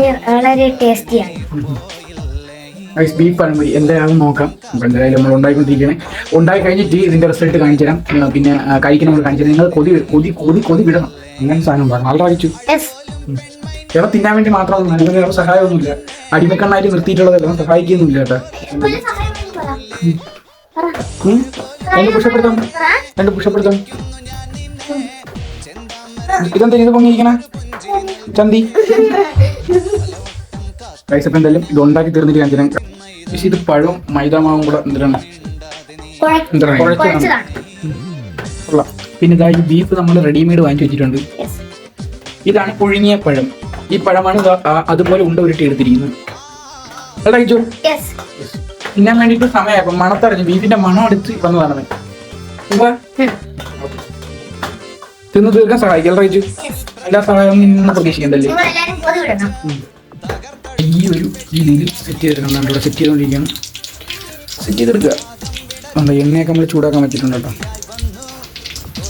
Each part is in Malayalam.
വളരെ വളരെ ടേസ്റ്റിയാണ്. ഐസ് ബീഫ് പഴംപൊരി എന്തായാലും നോക്കാം. അപ്പോൾ എന്തായാലും നമ്മൾ ഉണ്ടായിക്കൊണ്ടിരിക്കുകയാണ് ഉണ്ടായി കഴിഞ്ഞിട്ട് ഇതിന്റെ റിസൾട്ട് കാണിച്ചു തരാം. പിന്നെ കഴിക്കണം നമ്മൾ കാണിച്ചു തരാം. നിങ്ങൾ കൊതി കൊതി കൊതി കൊതി വിടണം. അങ്ങനെ സാധനം ഉണ്ടാകും ആൾ കഴിച്ചു ഇവ തിന്നാൻ വേണ്ടി മാത്രമൊന്നും അതിന് വേറെ സഹായമൊന്നുമില്ല. അടിമക്കണ്ണായിട്ട് നിർത്തിയിട്ടുള്ളതല്ല സഹായിക്കുന്നില്ല കേട്ടോ. ഉം? രണ്ട് പുഷപ്പെടുത്താം. രണ്ട് പുഷപ്പെടുത്താം. ഇതെന്താ ഇത് പൊങ്ങിയിരിക്കണ? ചന്തി. ഗൈസ് അപ്പം എന്തായാലും ഇത് ഉണ്ടാക്കി തീർന്നിട്ട് കാണിച്ചു തരാം ഇത് പഴവും മൈദാമാവും കൂടെ എന്തിനാണ്? പിന്നെ ഇതാ ഈ ബീഫ് നമ്മൾ റെഡിമെയ്ഡ് വാങ്ങിച്ചു വെച്ചിട്ടുണ്ട്. ഇതാണ് പുഴുങ്ങിയ പഴം. ഈ പഴമാണ് അതുപോലെ ഉണ്ട ഉരുട്ടി എടുത്തിരിക്കുന്നത്. അല്ല കഴിച്ചു തിന്നാൻ വേണ്ടിയിട്ട് സമയമായി അപ്പം മണത്തറിഞ്ഞു ബീഫിന്റെ മണം എടുത്ത് വന്നതാണ് തിന്നു തീർക്കാൻ സഹായിക്കും അല്ല കഴിച്ചു യെസ് എല്ലാ സഹായവും നിന്ന് പ്രതീക്ഷിക്കണ്ടല്ലേ ഈ ഒരു രീതിയിൽ സെറ്റ് ചെയ്തെടുക്കണം. ഇവിടെ സെറ്റ് ചെയ്തുകൊണ്ടിരിക്കുകയാണ്. സെറ്റ് ചെയ്തെടുക്കുക. നമ്മുടെ എണ്ണയൊക്കെ നമ്മൾ ചൂടാക്കാൻ വെച്ചിട്ടുണ്ട് കേട്ടോ.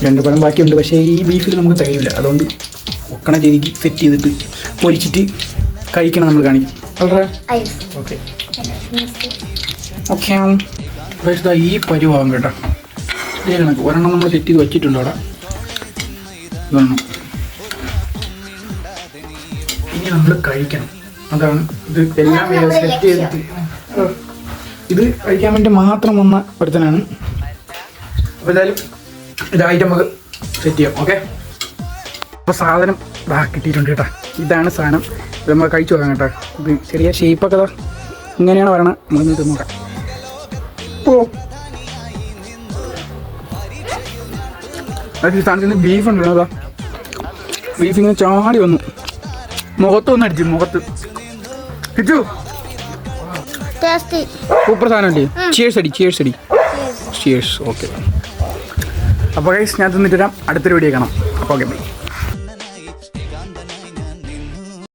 രണ്ട് പഴം ബാക്കിയുണ്ട്. പക്ഷേ ഈ ബീഫിൽ നമുക്ക് തികയില്ല അതുകൊണ്ട് ഒക്കണ രീതിക്ക് സെറ്റ് ചെയ്തിട്ട് പൊരിച്ചിട്ട് കഴിക്കണം നമ്മൾ കാണിക്കും. ഓക്കെ. ഓക്കെ പക്ഷേ ഈ പരിവാകും കേട്ടോ. കണക്ക്. ഒരെണ്ണം നമ്മൾ സെറ്റ് ചെയ്ത് വെച്ചിട്ടുണ്ട് അവിടെ. ഇതൊന്നും ഇനി നമ്മൾ കഴിക്കണം. അതാണ് ഇത് എല്ലാം സെറ്റ് ചെയ്തിട്ട്. ഇത് കഴിക്കാൻ വേണ്ടി മാത്രം വന്ന ഒരുത്തനാണ്. അപ്പോൾ എന്തായാലും ഇതായിട്ട് നമുക്ക് സെറ്റ് ചെയ്യാം ഓക്കെ അപ്പോൾ സാധനം ഇതാ കിട്ടിയിട്ടുണ്ട് കേട്ടോ. ഇതാണ് സാധനം. ഇത് നമ്മൾ കഴിച്ചു നോക്കാം കേട്ടോ. ഇത് ചെറിയ ഷേപ്പൊക്കെ ഇതാ ഇങ്ങനെയാണ് വരണം നമ്മൾ ഇത് നോക്കാം. ഓ. അത് ഈ നിന്ന് ബീഫ് ഉണ്ടല്ലോ അതാ ബീഫ് ഇങ്ങനെ ചാടി വന്നു. മുഖത്തൊന്നും അടിച്ചു മുഖത്ത്. കിച്ചു സൂപ്പർ സാധനം അല്ലേ? ചിയേഴ്സ് അടി ചിയേഴ്സ് അടി. ചിയേഴ്സ് ഓക്കെ അപ്പോൾ ഞാൻ തിന്നിട്ട് വരാം. അടുത്തൊരു വീഡിയോ കാണാം. അപ്പോൾ ഓക്കെ ബൈ